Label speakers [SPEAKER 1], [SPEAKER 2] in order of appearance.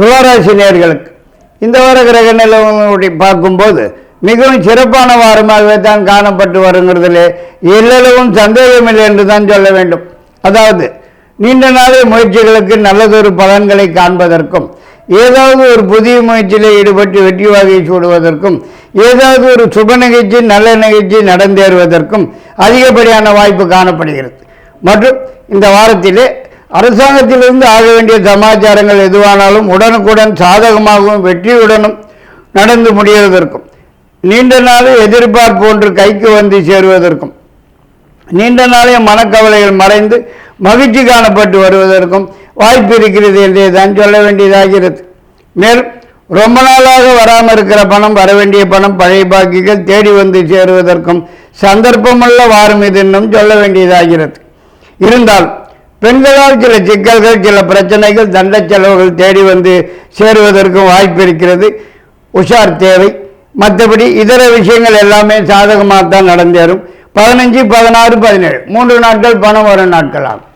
[SPEAKER 1] துளாராசி நேர்களுக்கு இந்த வார கிரக நிலவரங்களை பார்க்கும்போது மிகவும் சிறப்பான வாரமாகவே தான் காணப்பட்டு வருங்கிறதுலே எல்லளவும் சந்தேகமில்லை என்று தான் சொல்ல வேண்டும். அதாவது நீண்ட நாளே முயற்சிகளுக்கு நல்லதொரு பலன்களை காண்பதற்கும் ஏதாவது ஒரு புதிய முயற்சியில் ஈடுபட்டு வெற்றி வாகை சூடுவதற்கும் ஏதாவது ஒரு சுப நிகழ்ச்சி நல்ல நிகழ்ச்சி நடந்தேறுவதற்கும் அதிகப்படியான வாய்ப்பு காணப்படுகிறது. மற்றும் இந்த வாரத்திலே அரசாங்கத்திலிருந்து ஆக வேண்டிய சமாச்சாரங்கள் எதுவானாலும் உடனுக்குடன் சாதகமாகவும் வெற்றியுடனும் நடந்து முடிவதற்கும் நீண்ட நாள் எதிர்பார்ப்பு ஒன்று கைக்கு வந்து சேருவதற்கும் நீண்ட நாளைய மனக்கவலைகள் மறைந்து மகிழ்ச்சி காணப்பட்டு வருவதற்கும் வாய்ப்பு இருக்கிறது என்றே தான் சொல்ல வேண்டியதாகிறது. மேலும் ரொம்ப நாளாக வராமல் இருக்கிற பணம் வர வேண்டிய பணம் பழைய பாக்கிகள் தேடி வந்து சேருவதற்கும் சந்தர்ப்பமுள்ள வாரம் இது இன்னும் சொல்ல வேண்டியதாகிறது. இருந்தால் பெண்களால் சில சிக்கல்கள் சில பிரச்சனைகள் தண்ட செலவுகள் தேடி வந்து சேருவதற்கும் வாய்ப்பு இருக்கிறது. உஷார் தேவை. மற்றபடி இதர விஷயங்கள் எல்லாமே சாதகமாக தான் நடந்தேறும். பதினஞ்சு பதினாறு பதினேழு. மூன்று நாட்கள் பணம் வரும் நாட்கள் ஆகும்